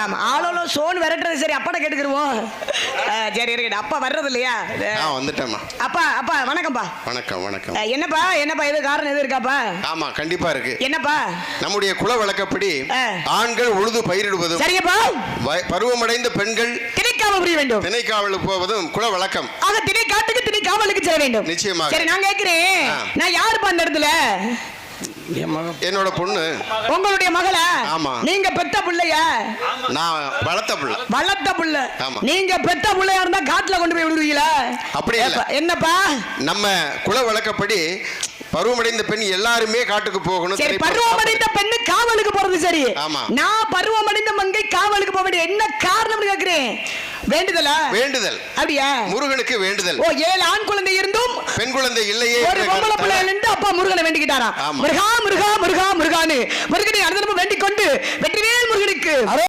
ஆமா ஆளோல சோன் விரட்டுறது சரி அப்பாட்ட கேட்டுக்கிருவோம். சரி இருக்கட்டும் அப்பா வர்றது இல்லையா வந்துட்டேம்மா. அப்பா அப்பா வணக்கம்ப்பா. வணக்கம் வணக்கம். என்னப்பா என்னப்பா எது காரணம் எது இருக்காப்பா? ஆமா கண்டிப்பா இருக்கு. என்னப்பா? நம்முடைய குல வழக்கப்படி. ஆண்கள் உழுது பயிரிடுவதும் சரிங்கப்பா வய- பருவமடைந்த பெண்கள் திணைக்காம புரிய வேண்டும். திணைக்காவலுக்கு போவதும் குல வழக்கம். ஆக திணை காட்டுக்கு திணை காவலுக்கு செல்ல வேண்டும். நிச்சயமாக. சரி நான் கேட்கிறேன். நான் யாருப்பா அந்த இடத்துல? என்னோட பொண்ணு. உங்களுடைய மகளா? ஆமா. நீங்க பெத்த பிள்ளையா? நான் வளர்த்த பிள்ளை. வளர்த்த புள்ள. ஆமா. நீங்க பெத்த புள்ளையா இருந்தா காட்டுல கொண்டு போய் விடுவீங்களா? அப்படி இல்ல. ஏப்பா, என்னப்பா? நம்ம குல வழக்கப்படி பருவமடைந்த பெண் எல்லாருமே காட்டுக்கு போகணும் சரி பருவமடைந்த பெண்ணு காவலுக்கு போறது சரி. ஆமா. நான் பருவமடைந்த மங்கை காவலுக்கு போக வேண்டிய என்ன காரணம்னு கேக்குறேன்? வேண்டுதலா? வேண்டுதல். அப்படியா? முருகனுக்கு வேண்டுதல். ஓ ஏழு ஆண் குழந்தை இருந்தும் பெண் குழந்தை இல்லையே ஒரு பொம்பளை பிள்ளை நின்று அப்பா முருகனை வேண்டிக்கிட்டாராம் ஆமா. முருகா முருகா முருகா முருகான்னு. முருகனை அனுதினமும் வேண்டிக் கொண்டு வெற்றிவேல் முருகனுக்கு.